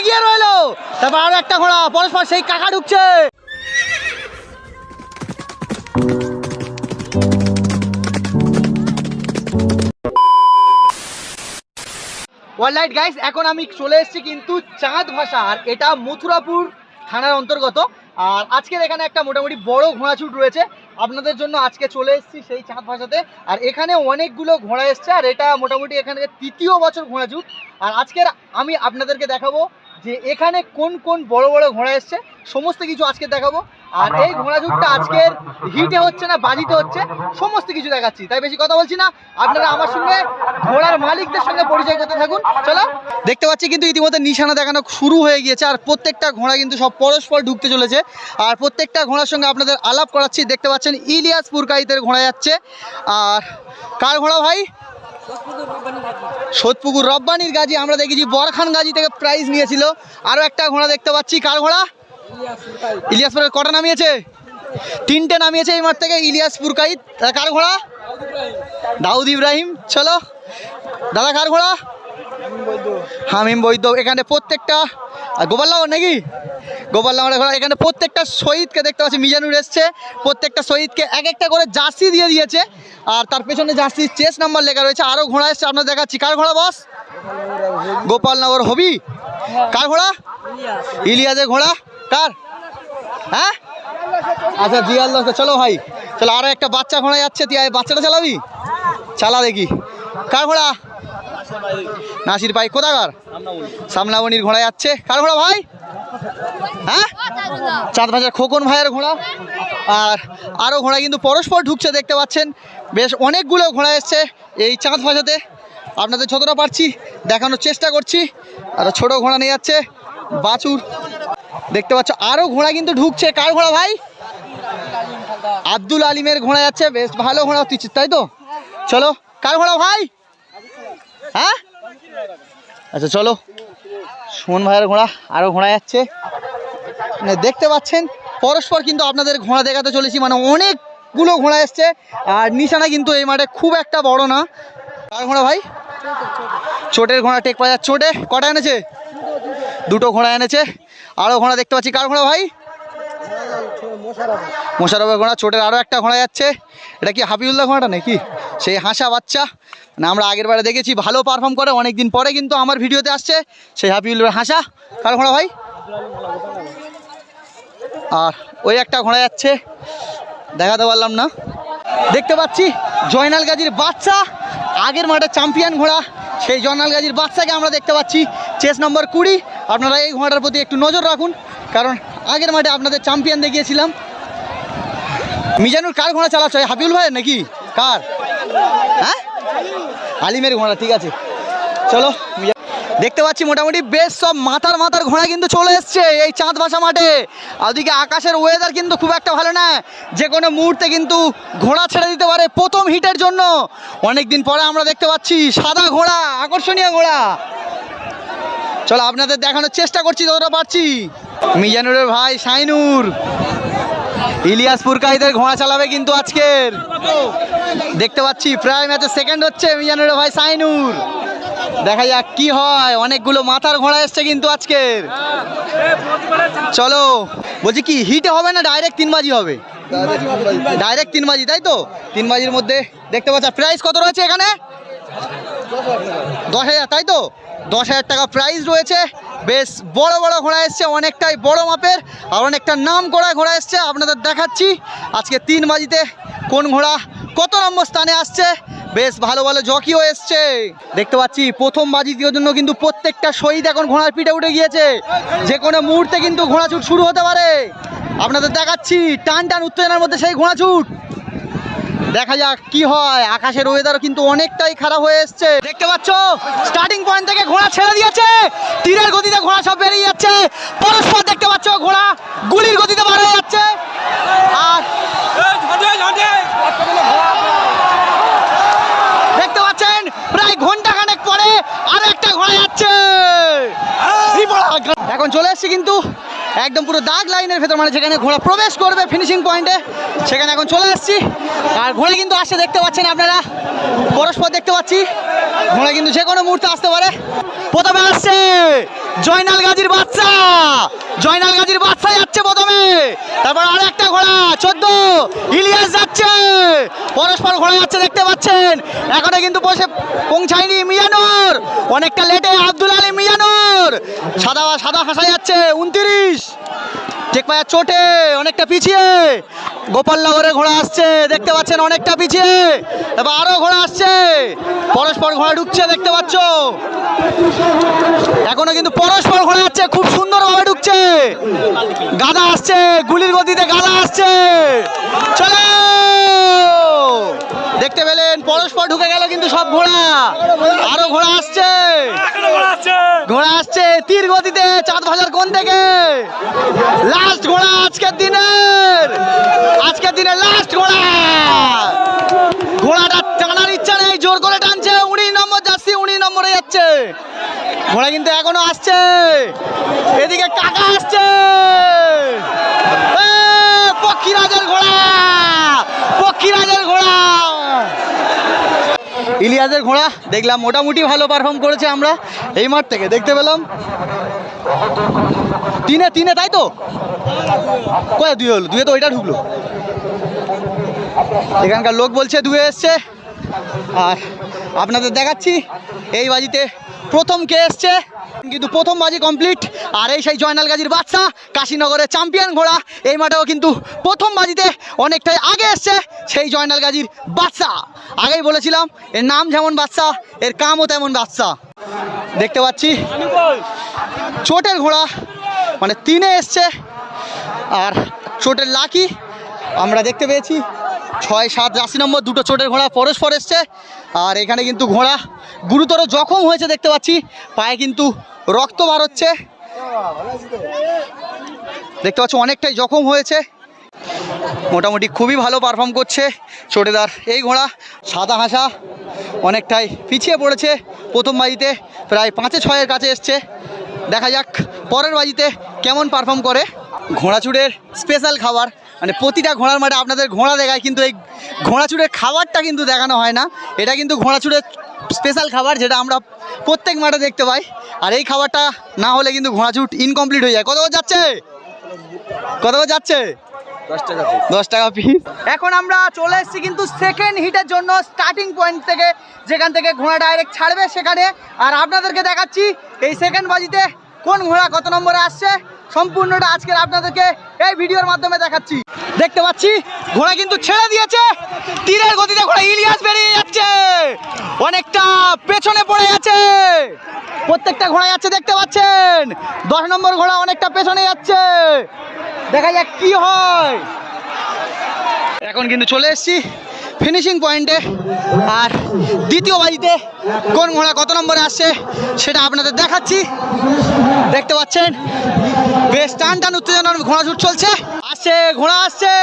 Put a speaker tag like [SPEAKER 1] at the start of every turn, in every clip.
[SPEAKER 1] এগিয়ে রইল। তারপর আরও একটা ঘোড়া, পরস্পর সেই কাকা ঢুকছে। গাইস এখন আমি চলে এসেছি কিন্তু চাঁদ ভাষা, আর এটা মথুরাপুর থানার অন্তর্গত। আর আজকের এখানে একটা মোটামুটি বড় ঘোড়াছুট রয়েছে। আপনাদের জন্য আজকে চলে এসেছি সেই চাঁদ ভাষাতে। আর এখানে অনেকগুলো ঘোড়া এসছে, আর এটা মোটামুটি এখানে তৃতীয় বছর ঘোড়াছুট আর আজকের আমি আপনাদেরকে দেখাবো যে এখানে কোন কোন বড় বড় ঘোড়া এসছে, সমস্ত কিছু আজকে দেখাবো। আর এই ঘোড়া ঘোড়াছুটটা আজকের হিটে হচ্ছে না, বাজিতে হচ্ছে, সমস্ত কিছু দেখাচ্ছি। তাই বেশি কথা বলছি না। আপনারা আমার সঙ্গে, ঘোড়ার মালিকদের সঙ্গে পরিচয় করতে থাকুন। চলো। দেখতে পাচ্ছি কিন্তু ইতিমধ্যে নিশানা দেখানো শুরু হয়ে গিয়েছে, আর প্রত্যেকটা ঘোড়া কিন্তু সব পরস্পর ঢুকতে চলেছে। আর প্রত্যেকটা ঘোড়ার সঙ্গে আপনাদের আলাপ করাচ্ছি। দেখতে পাচ্ছেন ইলিয়াস পুরকাইতের ঘোড়া যাচ্ছে। আর কার ঘোড়া ভাই? সোদপুকুর রব্বানির গাজী, আমরা দেখেছি বরখান গাজী থেকে প্রাইজ নিয়েছিল। আরও একটা ঘোড়া দেখতে পাচ্ছি, কার ঘোড়া? ইলিয়াসপুরের কটা নামিয়েছে? তিনটে নামিয়েছে এই মাঠ থেকে, ইলিয়াসপুর কাইদ কার ঘোড়া? দাউদ ইব্রাহিম। চলো, দাদা কার ঘোড়া? হামিম বৈদ্য, এখানে প্রত্যেকটা আর গোপাল্লাও নাকি? গোপাল্লামের ঘোড়া এখানে প্রত্যেকটা শহীদকে দেখতে পাচ্ছি, মিজানুর এসছে, প্রত্যেকটা শহীদকে এক একটা করে জার্সি দিয়ে দিয়েছে। আর তার পেছনে জার্সি চেস নাম্বার লেখা রয়েছে আরও ঘোড়া এসছে আপনার দেখাচ্ছি। কার ঘোড়া, বস? গোপালনগর হবি? কার ঘোড়া? ইলিয়াসের ঘোড়া। কার? হ্যাঁ? আচ্ছা জিয়াল চলো ভাই। চলো, আরও একটা বাচ্চা ঘোড়া যাচ্ছে, তুই বাচ্চাটা চালাবি? চালা দেখি। কার ঘোড়া? নাসির ভাই, কোথাকার? সামনাবনির ঘোড়া যাচ্ছে। কার ঘোড়া ভাই? হ্যাঁ? চাঁদ ভাজার খোকন ভাইয়ের ঘোড়া। আর আরও ঘোড়া কিন্তু পরস্পর ঢুকছে, দেখতে পাচ্ছেন। বেশ অনেকগুলো ঘোড়া এসছে এই চাঁদ ভাজাতে আপনাদের যতটা পারছি দেখানোর চেষ্টা করছি। আর ছোট ঘোড়া নিয়ে যাচ্ছে বাছুর। দেখতে পাচ্ছ আরও ঘোড়া কিন্তু ঢুকছে। কার ঘোড়া ভাই? আব্দুল আলিমের ঘোড়া যাচ্ছে। বেশ ভালো ঘোড়া তুই তাই তো? চলো, কার ঘোড়া ভাই? হ্যাঁ? আচ্ছা চলো। সুমন ভাইয়ের ঘোড়া আরও ঘোড়া যাচ্ছে। মানে দেখতে পাচ্ছেন, পরস্পর কিন্তু আপনাদের ঘোড়া দেখাতে চলেছি। মানে অনেকগুলো ঘোড়া এসছে। আর নিশানা কিন্তু এই মাঠে খুব একটা বড় না। কার ঘোড়া ভাই? চোটের ঘোড়া টেক পাওয়া যাচ্ছে। চোটে কটা এনেছে? দুটো ঘোড়া এনেছে। আরও ঘোড়া দেখতে পাচ্ছি। কার ঘোড়া ভাই? মোশারফের ঘোড়া। চোটের আরও একটা ঘোড়া যাচ্ছে। এটা কি হাবিবুল্লাহ ঘোড়াটা নাকি? সেই হাসা বাচ্চা। মানে আমরা আগের বারে দেখেছি, ভালো পারফর্ম করে অনেক দিন পরে কিন্তু আমার ভিডিওতে আসছে সেই হাবিবুল্লাহ হাসা। কার ঘোড়া ভাই? আর ওই একটা ঘোড়া যাচ্ছে। দেখাতে পারলাম না। দেখতে পাচ্ছি জয়নাল গাজীর বাচ্চা, আগের মাঠে চ্যাম্পিয়ন ঘোড়া। সেই জয়নাল গাজীর বাচ্চাকে আমরা দেখতে পাচ্ছি। চেস নম্বর কুড়ি। আপনারা এই ঘোড়াটার প্রতি একটু নজর রাখুন, কারণ আগের মাঠে আপনাদের চ্যাম্পিয়ন দেখিয়েছিলাম। মিজানুর কার ঘোড়া চালাচ্ছ? এই হাবিবুল ভাইয়ের নাকি? কার? হ্যাঁ? আলিমের ঘোড়া, ঠিক আছে। চলো দেখতে পাচ্ছি মোটামুটি বেশ সব মাথার মাথার ঘোড়া কিন্তু চলে এসছে এই চাঁদ ভাষা মাঠে। ওদিকে আকাশের ওয়েদার কিন্তু খুব একটা ভালো না। যে কোনো মুহূর্তে কিন্তু ঘোড়া ছেড়ে দিতে পারে প্রথম হিটের জন্য। অনেক দিন পরে আমরা দেখতে পাচ্ছি সাদা ঘোড়া, আকর্ষণীয় ঘোড়া। চলো, আপনাদের দেখানোর চেষ্টা করছি, যতটা পারছি। মিজানুরের ভাই সাইনুর ইলিয়াস পুরকাইদের ঘোড়া চালাবে কিন্তু আজকের। দেখতে পাচ্ছি, প্রায় ম্যাচে সেকেন্ড হচ্ছে মিজানুরের ভাই সাইনুর দেখা যাক কি হয়, অনেকগুলো মাথার ঘোড়া এসছে কিন্তু আজকের। চলো, বলছি কি হিটে হবে না ডাইরেক্ট তিন বাজি হবে? ডাইরেক্ট তিন বাজি তাই তো? তিন বাজির মধ্যে দেখতে পাচ্ছ প্রাইস কত রয়েছে এখানে? দশ হাজার, তাই তো? দশ হাজার টাকা প্রাইস রয়েছে। বেশ বড় বড় ঘোড়া এসছে, অনেকটাই বড় মাপের আর অনেকটা নাম করা ঘোড়া এসছে, আপনাদের দেখাচ্ছি। আজকে তিন বাজিতে কোন ঘোড়া কত নম্বর স্থানে আসছে? বেশ ভালো ভালো জকিও এসছে। দেখতে পাচ্ছি, প্রথম বাজি দেওয়ার জন্য কিন্তু প্রত্যেকটা শহীদ এখন ঘোড়ার পিঠে উঠে গিয়েছে। যে কোনো মুহূর্তে কিন্তু ঘোড়াছুট শুরু হতে পারে। আপনাদের দেখাচ্ছি, টান টান উত্তেজনার মধ্যে সেই ঘোড়াছুট দেখা যাক কি হয়। আকাশের ওয়েদারও কিন্তু অনেকটাই খারাপ হয়ে এসছে। দেখতে পাচ্ছ? স্টার্টিং পয়েন্ট থেকে ঘোড়া ছেড়ে দিয়েছে। তীরের গতিতে ঘোড়া সব বেরিয়ে যাচ্ছে। পরস্পর দেখতে পাচ্ছ ঘোড়া গুলির গতিতে বার হয়ে যাচ্ছে। আর দেখতে পাচ্ছেন প্রায় ঘণ্টা খানেক পরে আরও একটা ঘোড়া যাচ্ছে। এখন চলে এসছে কিন্তু একদম পুরো দাগ লাইনের ভেতর মানে যেখানে ঘোড়া প্রবেশ করবে ফিনিশিং পয়েন্টে সেখানে এখন চলে আসছি। আর ঘোড়া কিন্তু আসছে, দেখতে পাচ্ছেন আপনারা? পরস্পর দেখতে পাচ্ছি। ঘোড়া কিন্তু যে কোনো মুহূর্তে আসতে পারে। প্রথমে আসছে জয়নাল গাজীর বাচ্চা। জয়নাল গাজীর বাচ্চা যাচ্ছে প্রথমে। তারপর আর একটা ঘোড়া, চোদ্দ। ইলিয়াস যাচ্ছে। পরস্পর ঘোড়া যাচ্ছে, দেখতে পাচ্ছেন। এখনও কিন্তু বসে পৌঁছায়নি মিয়ানুর অনেকটা লেটে আব্দুল আলী মিয়ানুর সাদা সাদা হাসা যাচ্ছে, উনত্রিশ। চেক পায়া চোটে, অনেকটা পিছিয়ে। গোপালনগরে ঘোড়া আসছে, দেখতে পাচ্ছেন অনেকটা পিছিয়ে। এবার আরও ঘোড়া আসছে। পরস্পর ঘোড়া ঢুকছে, দেখতে পাচ্ছ? এখনও কিন্তু পরস্পর ঘোড়া যাচ্ছে, খুব সুন্দরভাবে ঢুকছে। গাদা আসছে, গুলির গতিতে গাদা আসছে। দেখতে পেলেন, পরস্পর ঢুকে গেল কিন্তু সব ঘোড়া। আরও ঘোড়া আসছে। ঘোড়া আসছে, তীর গতিতে, চাঁদ ভাজার কোন থেকে। লাস্ট ঘোড়া আজকের দিনের। আজকের দিনের লাস্ট ঘোড়া। ঘোড়াটা টানার ইচ্ছা নেই, জোর করে টানছে। উনিশ নম্বর যাচ্ছি উনিশ নম্বরে যাচ্ছে। ঘোড়া কিন্তু এখনও আসছে। এদিকে কাকা আসছে। পক্ষীরাজের ঘোড়া। পক্ষীরাজের ইলিয়াসের ঘোড়া, দেখলাম মোটামুটি ভালো পারফর্ম করেছে আমরা, এই মাঠ থেকে দেখতে পেলাম। তিনে তিনে, তাই তো? কয়ে, দুয়ে হলো? দুয়ে তো ওইটা ঢুকলো। এখানকার লোক বলছে, দুয়ে এসছে। আর আপনাদের দেখাচ্ছি, এই বাজিতে প্রথম কে এসছে? কিন্তু প্রথম বাজি কমপ্লিট আর এই সেই জয়নাল গাজীর বাচ্চা কাশীনগরের চ্যাম্পিয়ন ঘোড়া, এই মাঠেও কিন্তু প্রথম বাজিতে অনেকটাই আগে এসছে সেই জয়নাল গাজীর বাচ্চা আগেই বলেছিলাম, এর নাম যেমন বাচ্চা এর কামও তেমন বাচ্চা দেখতে পাচ্ছি, চোটের ঘোড়া মানে তিনে এসছে। আর চোটের লাকি, আমরা দেখতে পেয়েছি ছয় সাত আশি নম্বর, দুটো চোটের ঘোড়া পরস্পর এসছে। আর এখানে কিন্তু ঘোড়া গুরুতর জখম হয়েছে দেখতে পাচ্ছি। পায়ে কিন্তু রক্ত বার হচ্ছে। দেখতে পাচ্ছ, অনেকটাই জখম হয়েছে। মোটামুটি খুবই ভালো পারফর্ম করছে চোটেদার। এই ঘোড়া সাদা হাসা, অনেকটাই পিছিয়ে পড়েছে প্রথম বাজিতে। প্রায় পাঁচে ছয়ের কাছে এসছে। দেখা যাক পরের বাজিতে কেমন পারফর্ম করে। ঘোড়াচুড়ের স্পেশাল খাবার। মানে প্রতিটা ঘোড়ার মাঠে আপনাদের ঘোড়া দেখায় কিন্তু এই ঘোড়াচুড়ের খাবারটা কিন্তু দেখানো হয় না। এটা কিন্তু ঘোড়াচুড়ের স্পেশাল খাবার যেটা আমরা প্রত্যেক মাঠে দেখতে পাই। আর এই খাবারটা না হলে কিন্তু ঘোড়াচুট ইনকমপ্লিট হয়ে যায়। কত যাচ্ছে? কত যাচ্ছে? দশ টাকা পিস এখন আমরা চলে এসেছি কিন্তু সেকেন্ড হিটের জন্য স্টার্টিং পয়েন্ট থেকে যেখান থেকে ঘোড়া ডাইরেক্ট ছাড়বে সেখানে। আর আপনাদেরকে দেখাচ্ছি এই সেকেন্ড বাজিতে কোন ঘোড়া কত নম্বরে আসছে সম্পূর্ণটা আজকের আপনাদেরকে এই ভিডিওর মাধ্যমে দেখাচ্ছি। দেখতে পাচ্ছি, ঘোড়া কিন্তু ছেড়ে দিয়েছে। তীরের গতিতে ঘোড়া ইলিয়াস বেরিয়ে যাচ্ছে। অনেকটা পেছনে পড়ে যাচ্ছে। প্রত্যেকটা ঘোড়া যাচ্ছে, দেখতে পাচ্ছেন? দশ নম্বর ঘোড়া অনেকটা পেছনে যাচ্ছে। দেখা যাক কি হয়। এখন কিন্তু চলে এসেছি। ফিনিশিং পয়েন্টে আর দ্বিতীয় বাজিতে কোন ঘোড়া কত নম্বরে আসছে সেটা আপনাদের দেখাচ্ছি। দেখতে পাচ্ছেন, বেশ টান টান উত্তেজনার ঘোড়া ছুট চলছে। আসছে, ঘোড়া আসছে।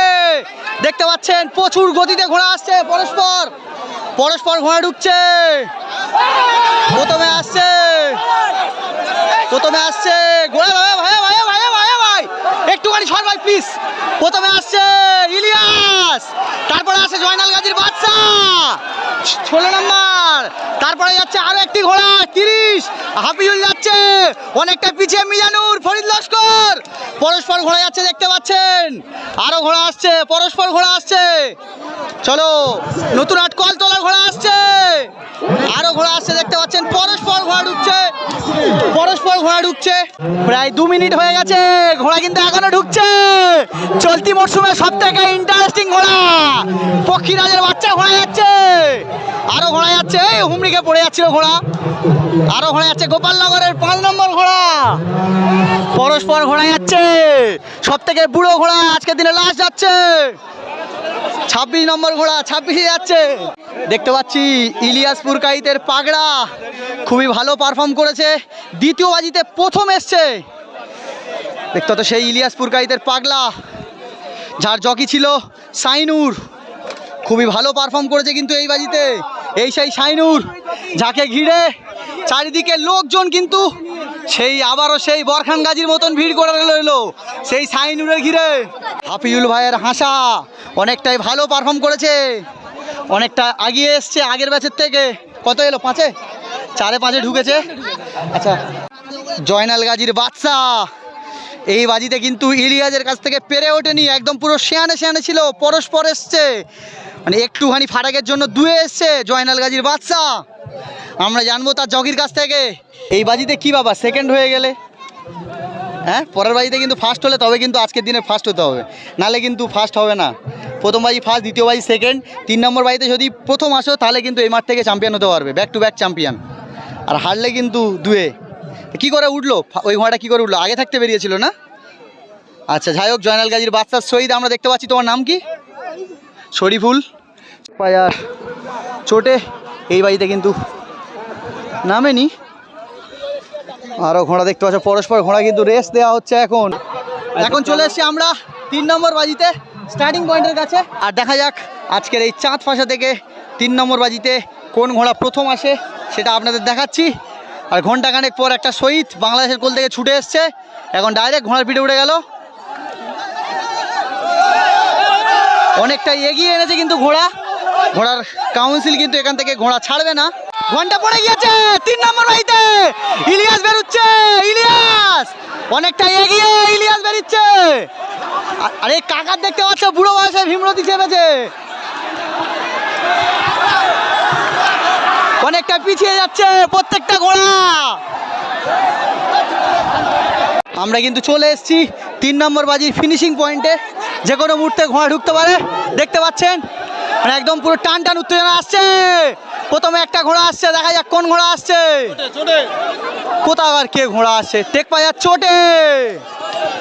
[SPEAKER 1] দেখতে পাচ্ছেন, প্রচুর গতিতে ঘোড়া আসছে পরস্পর। পরস্পর ঘোড়া ঢুকছে। প্রথমে আসছে। প্রথমে আসছে। ঘোড়া, ভাই ভাই ভাই ভাই ভাই ভাই। একটুখানি সর ভাই প্লিজ প্রথমে আসছে ইলিয়াস। তারপরে জয়নাল গাজীর বাচ্চা। ষোলো নম্বর। তারপরে যাচ্ছে আরও একটি ঘোড়া, তিরিশ। হাফিজুল যাচ্ছে, অনেকটা পিছিয়ে মিজানুর, ফরিদ লস্কর। পরস্পর ঘোড়া যাচ্ছে, দেখতে পাচ্ছেন। আরও ঘোড়া আসছে, পরস্পর ঘোড়া আসছে। চলো, নতুন আট কলতলা ঘোড়া আসছে। আরও ঘোড়া আসছে, দেখতে পাচ্ছেন, পরস্পর পরস্পর ঘোড়া ঢুকছে। প্রায় দু মিনিট হয়ে গেছে, ঘোড়া কিন্তু এখনও ঢুকছে। চলতি মরশুমে সব থেকে ইন্টারেস্টিং ঘোড়া, পক্ষীরাজের বাচ্চা ঘোড়া যাচ্ছে। আরও ঘোড়া যাচ্ছে হুমড়িকে পড়ে যাচ্ছিল ঘোড়া। আরও ঘোড়া যাচ্ছে, গোপালনগরের পাঁচ নম্বর ঘোড়া। পরস্পর ঘোড়া যাচ্ছে সব থেকে বুড়ো ঘোড়া আজকের দিনে লাস্ট যাচ্ছে। ছাব্বিশ নম্বর ঘোড়া ছাব্বিশে যাচ্ছে। দেখতে পাচ্ছি ইলিয়াস পুরকাইতের পাগড়া। খুবই ভালো পারফর্ম করেছে। দ্বিতীয় বাজিতে প্রথম এসছে। দেখতে তো সেই ইলিয়াস পুরকাইতের পাগলা। যার জকি ছিল সাইনুর। খুবই ভালো পারফর্ম করেছে কিন্তু এই বাজিতে। এই সেই সাইনুর, যাকে ঘিরে চারিদিকে লোকজন কিন্তু সেই আবারও সেই বরখান গাজীর মতন ভিড় করে রইল, সেই সাইনুরের ঘিরে। হাফিজুল ভাইয়ের হাসা অনেকটাই ভালো পারফর্ম করেছে। অনেকটা আগিয়ে এসছে আগের ব্যাচের থেকে। কত এলো? পাঁচে? চারে পাঁচে ঢুকেছে। আচ্ছা জয়নাল গাজীর বাচ্চা। এই বাজিতে কিন্তু ইলিয়াজের কাছ থেকে পেরে ওঠেনি, একদম পুরো শেয়ানে শেয়ানে ছিল, পরস্পর এসছে। মানে একটুখানি ফারাকের জন্য দুয়ে এসছে জয়নাল গাজীর বাচ্চা। আমরা জানব তার জগির কাছ থেকে। এই বাজিতে কি বাবা? সেকেন্ড হয়ে গেলে। হ্যাঁ? পরের বাজিতে কিন্তু ফার্স্ট হলে তবে কিন্তু আজকের দিনে ফার্স্ট হতে হবে। নালে কিন্তু ফার্স্ট হবে না। প্রথম বাজি ফার্স্ট দ্বিতীয় বাজি সেকেন্ড তিন নম্বর বাজিতে যদি প্রথম আসো, তাহলে কিন্তু এই মাঠ থেকে চ্যাম্পিয়ন হতে পারবে। ব্যাক টু ব্যাক চ্যাম্পিয়ন আর হারলে কিন্তু দুয়ে। কি করে উঠল? ওই ঘোড়াটা কি করে উঠল? আগে থাকতে বেরিয়েছিল না? আচ্ছা যাই হোক, জয়নাল গাজীর বাচ্চার শহীদ। আমরা দেখতে পাচ্ছি তোমার নাম কি? শরীফুল। পায়ার। চোটে এই বাড়িতে কিন্তু নামেনি। আরও ঘোড়া দেখতে পাচ্ছ, পরস্পর ঘোড়া কিন্তু রেস্ট দেওয়া হচ্ছে এখন। এখন চলে এসেছি আমরা তিন নম্বর বাজিতে স্টার্টিং পয়েন্টের কাছে। আর দেখা যাক আজকের এই চাঁদ ফাঁসা থেকে তিন নম্বর বাজিতে কোন ঘোড়া প্রথম আসে, সেটা আপনাদের দেখাচ্ছি। আর ঘন্টাখানেক পর একটা শহীদ বাংলাদেশের কোল থেকে ছুটে এসছে। এখন ডাইরেক্ট ঘোড়ার পিঠে উঠে গেল। অনেকটা এগিয়ে এনেছে কিন্তু ঘোড়া। ঘোড়ার কাউন্সিল কিন্তু এখান থেকে ঘোড়া ছাড়বে না। ঘণ্টা পড়ে গিয়েছে, তিন নম্বর বাড়িতে। ইলিয়াস বেরোচ্ছে, ইলিয়াস! অনেকটা এগিয়ে ইলিয়াস বেরিচ্ছে। আরে, কাকার দেখতে পাচ্ছ, বুড়ো বয়সে ভীমরতি চেপেছে অনেকটা পিছিয়ে যাচ্ছে প্রত্যেকটা ঘোড়া আমরা কিন্তু চলে এসেছি তিন নম্বর বাজির ফিনিশিং পয়েন্টে যে কোনো মুহূর্তে ঘোড়া ঢুকতে পারে, দেখতে পাচ্ছেন? মানে একদম পুরো টান টান উত্তেজনা আসছে। প্রথমে একটা ঘোড়া আসছে দেখা যাক কোন ঘোড়া আসছে। কোথাকার কে ঘোড়া আসছে টেক পাইয়ার চোটে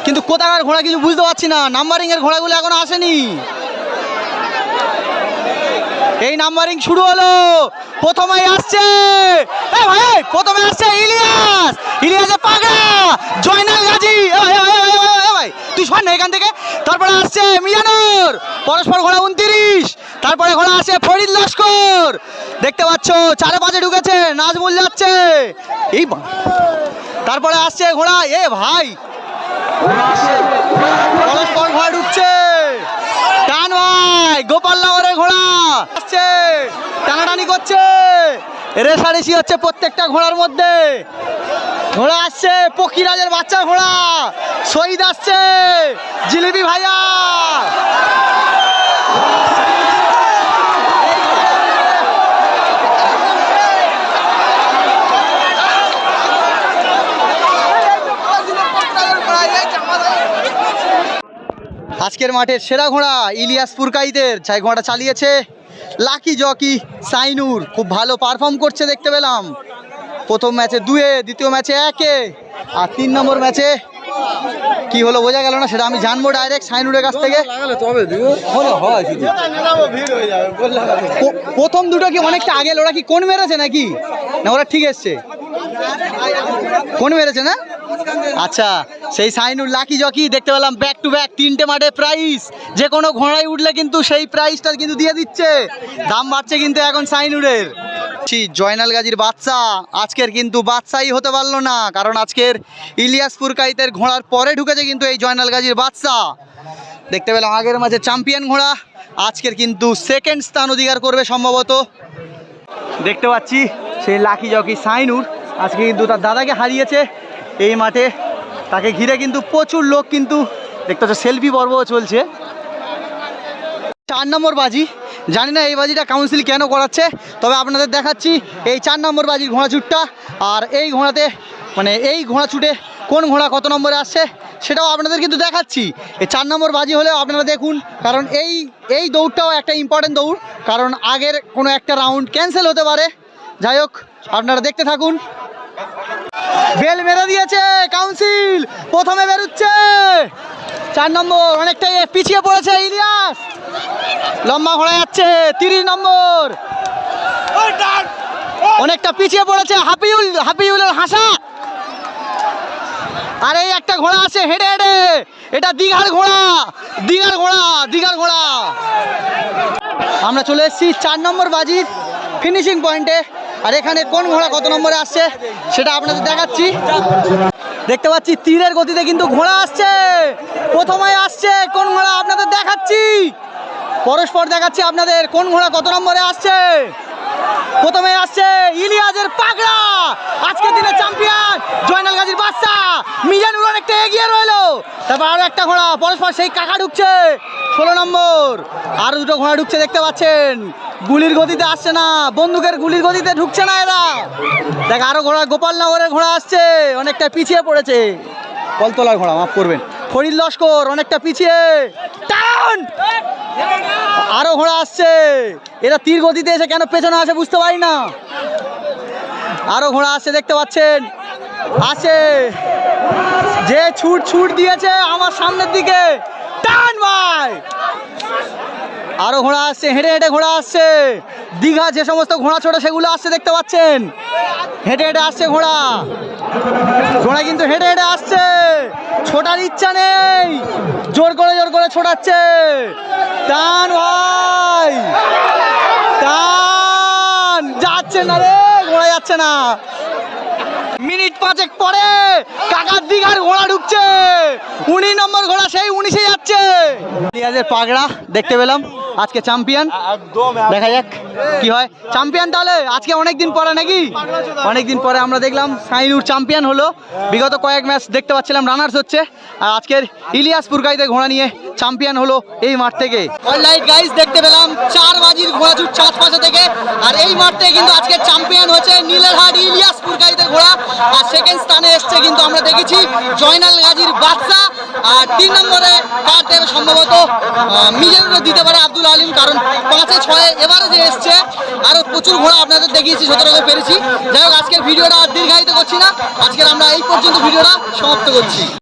[SPEAKER 1] কিন্তু কোথাকার ঘোড়া কিছু বুঝতে পারছি না। নাম্বারিং এর ঘোড়াগুলো এখনও আসেনি। এই নাম্বারিং শুরু হলো। প্রথমেই আসছে। প্রথমে আসছে ইলিয়াস। ইলিয়াসের পাগড়া জয়নাল গাজী। এখান থেকে। তারপরে আসছে মিজানুর পরস্পর ঘোড়া উনত্রিশ, তারপরে ঘোড়া আসছে ফরিদ লস্কর। দেখতে পাচ্ছ চারে পাঁচে ঢুকেছে, নাজমুল যাচ্ছে। এই তারপরে আসছে ঘোড়া, এ ভাই। পরস্পর ঘোড়া ঢুকছে। টান ভাই, গোপাল নগরের ঘোড়া। আসছে, টানাটানি করছে। রেসারেসি হচ্ছে প্রত্যেকটা ঘোড়ার মধ্যে। ঘোড়া আসছে, পক্ষীরাজের বাচ্চা ঘোড়া। শহীদ আসছে, জিলিপি ভাইয়া। আজকের মাঠের সেরা ঘোড়া ইলিয়াস পুরকাইদের যাই, ঘোড়াটা চালিয়েছে। লাকি জকি সাইনুর খুব ভালো পারফর্ম করছে দেখতে পেলাম। প্রথম ম্যাচে দুয়ে, দ্বিতীয় ম্যাচে একে। আর তিন নম্বর ম্যাচে কি হলো বোঝা গেল না, সেটা আমি জানব ডাইরেক্ট সাইনুরের কাছ থেকে। প্রথম দুটো কি অনেকটা আগে, ওরা কি কোন মেরেছে নাকি? না, ওরা ঠিক এসছে। কোন মেরেছে না আচ্ছা সেই সাইনুর লাকি জকি দেখতে পেলাম ব্যাক টু ব্যাক তিনটে মাঠে প্রাইস যে কোনো ঘোড়ায় উঠলে কিন্তু সেই প্রাইসটা কিন্তু দিয়ে দিচ্ছে। দাম বাড়ছে কিন্তু এখন সাইনুরের। জয়নাল গাজীর বাচ্চা। আজকের কিন্তু বাচ্চাই হতে পারল না, কারণ আজকের ইলিয়াস পুরকাইতের ঘোড়ার পরে ঢুকেছে কিন্তু এই জয়নাল গাজীর বাচ্চা। দেখতে পেলাম আগের মাঝে চ্যাম্পিয়ন ঘোড়া। আজকের কিন্তু সেকেন্ড স্থান অধিকার করবে সম্ভবত। দেখতে পাচ্ছি সেই লাকি জকি সাইনুর। আজকে কিন্তু তার দাদাকে হারিয়েছে এই মাঠে। তাকে ঘিরে কিন্তু প্রচুর লোক কিন্তু দেখতে হচ্ছে সেলফি পর্বও চলছে। চার নম্বর বাজি। জানি না এই বাজিটা কাউন্সিল কেন করাচ্ছে, তবে আপনাদের দেখাচ্ছি এই চার নম্বর বাজির ঘোড়া ছুটটা আর এই ঘোড়াতে মানে এই ঘোড়া ছুটে কোন ঘোড়া কত নম্বরে আসছে, সেটাও আপনাদের কিন্তু দেখাচ্ছি। এই চার নম্বর বাজি হলেও আপনারা দেখুন, কারণ এই এই দৌড়টাও একটা ইম্পর্টেন্ট দৌড়। কারণ আগের কোনো একটা রাউন্ড ক্যান্সেল হতে পারে। যাই হোক, আপনারা দেখতে থাকুন। বেল মেরে দিয়েছে কাউন্সিল। প্রথমে বেরোচ্ছে। চার নম্বর, অনেকটাই পিছিয়ে পড়েছে ইলিয়াস। লম্বা ঘোড়া যাচ্ছে, তিরিশ নম্বর। অনেকটা পিছিয়ে পড়েছে হাফিউল, হাফিউলের হাসা। আর এই একটা ঘোড়া আছে হেঁটে হেঁটে। এটা দীঘার ঘোড়া দীঘার ঘোড়া দীঘার ঘোড়া। আমরা চলে এসেছি চার নম্বর বাজির ফিনিশিং পয়েন্টে আর এখানে কোন ঘোড়া কত নম্বরে আসছে সেটা আপনাদের দেখাচ্ছি। দেখতে পাচ্ছি, তীরের গতিতে কিন্তু ঘোড়া আসছে। প্রথমে আসছে কোন ঘোড়া আপনাদের দেখাচ্ছি। পরস্পর দেখাচ্ছি আপনাদের কোন ঘোড়া কত নম্বরে আসছে। প্রথমে আসছে ইলিয়াজের পাগড়া। আজকের দিনে চ্যাম্পিয়ন জয়নাল গাজীর বাচ্চা। মিজানুর অনেকটা এগিয়ে রইল। তারপর আরও একটা ঘোড়া, পরস্পর সেই কাকা ঢুকছে। ষোলো নম্বর। আর দুটো ঘোড়া ঢুকছে, দেখতে পাচ্ছেন। গুলির গতিতে আসছে না, বন্দুকের গুলির গতিতে ঢুকছে না এরা। দেখ, আরও ঘোড়া গোপালনগরের ঘোড়া আসছে, অনেকটা পিছিয়ে পড়েছে। কলতলার ঘোড়া, মাফ করবেন। ফরিদ লস্কর অনেকটা পিছিয়ে। টান আরও ঘোড়া আসছে। এরা তীর গতিতে এসে কেন পেছনে আসে বুঝতে পারি না। আরও ঘোড়া আসছে, দেখতে পাচ্ছেন? আসে। যে ছুট ছুট দিয়েছে আমার সামনের দিকে। টান ভাই! আরও ঘোড়া আসছে, হেঁটে হেঁটে ঘোড়া আসছে। দীঘা যে সমস্ত ঘোড়া ছোট, সেগুলো আসছে, দেখতে পাচ্ছেন? হেঁটে হেঁটে আসছে ঘোড়া। ঘোড়া কিন্তু হেঁটে হেঁটে আসছে। ছোটার ইচ্ছা নেই। জোর করে জোর করে ছোটাচ্ছে। টান ভাই। টান। যাচ্ছে না রে, ঘোড়া যাচ্ছে না। মিনিট পাঁচেক পরে কাকার দিঘার ঘোড়া ঢুকছে। উনিশ নম্বর ঘোড়া সেই উনিশে যাচ্ছে। ইলিয়াসের পাগড়া দেখতে পেলাম আজকে চ্যাম্পিয়ন দেখা যাক কি হয়। চ্যাম্পিয়ন তাহলে? আজকে অনেক দিন পরে নাকি? অনেক দিন পরে আমরা দেখলাম সাইনুর চ্যাম্পিয়ন হলো। বিগত কয়েক ম্যাচ দেখতে পাচ্ছিলাম রানার্স হচ্ছে। আর আজকের ইলিয়াস পুরকাইতে ঘোড়া নিয়ে চ্যাম্পিয়ন হলো এই মাঠ থেকে। গাইস দেখতে পেলাম চার বাজির ঘোড়া ছুটছে আশপাশে থেকে। আর এই মাঠ থেকে কিন্তু আজকে চ্যাম্পিয়ন হচ্ছে নীলেরহাট ইলিয়াসপুর পুরকাইতে ঘোড়া। আর সেকেন্ড স্থানে এসছে কিন্তু আমরা দেখেছি জয়নাল গাজীর বাচ্চা আর তিন নম্বরে কার সম্ভবত? মিজানুরও দিতে পারে আব্দুল আলিম, কারণ পাঁচে ছয়ে এবারে যে এসছে আরও প্রচুর ঘোড়া আপনাদের দেখিয়েছি, সতেরোকে পেরেছি। যাই হোক, আজকের ভিডিওটা আর দীর্ঘায়িত করছি না। আজকের আমরা এই পর্যন্ত ভিডিওটা সমাপ্ত করছি।